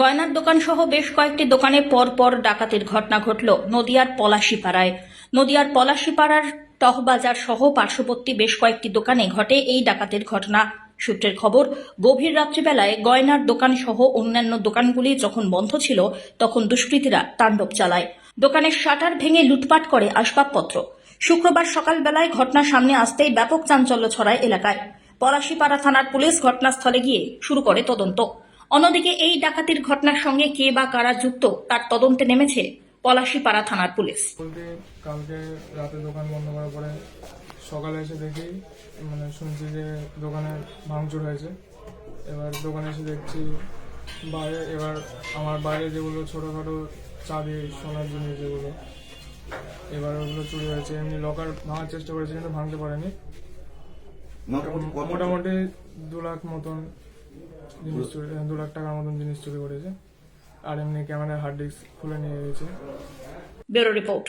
গয়নার দোকান সহ বেশ কয়েকটি দোকানে পরপর পর ডাকাতির ঘটনা ঘটল নদিয়ার পলাশিপাড়ায়। নদিয়ার পলাশিপাড়ার টহবাজার সহ পার্শ্ববর্তী বেশ কয়েকটি দোকানে ঘটে এই ডাকাতির ঘটনা। সূত্রের খবর, গভীর রাত্রিবেলায় গয়নার দোকান সহ অন্যান্য দোকানগুলি যখন বন্ধ ছিল, তখন দুষ্কৃতীরা তাণ্ডব চালায়। দোকানের শাটার ভেঙে লুটপাট করে আসবাবপত্র। শুক্রবার সকালবেলায় ঘটনা সামনে আসতেই ব্যাপক চাঞ্চল্য ছড়ায় এলাকায়। পলাশিপাড়া থানার পুলিশ ঘটনাস্থলে গিয়ে শুরু করে তদন্ত। অন্যদিকে এই ডাকাতির ঘটনার সঙ্গে কে বা কারা যুক্ত তার তদন্তে নেমেছে পলাশিপাড়া থানার পুলিশ। বলতে কালকে রাতে দোকান বন্ধ করার পরে সকালে এসে দেখি মানে শুনছি যে দোকানে ভাঙচুর হয়েছে। এবার দোকানে এসে দেখছি বাইরে এবার আমার বাইরে যেগুলো ছোটোখাটো চাবি সোনার জিনিস যেগুলো এবার ওগুলো চুরি হয়েছে। এমনি লকার ভাঙার চেষ্টা করেছে কিন্তু ভাঙতে পারেনি। মোটামুটি মোটামুটি দু লাখ মতন জিনিস চুরি দু লাখ টাকার মতন জিনিস চুরি করেছে। আর এমনি ক্যামেরা হার্ড ডিস্ক খুলে নিয়ে গেছে। Bureau report.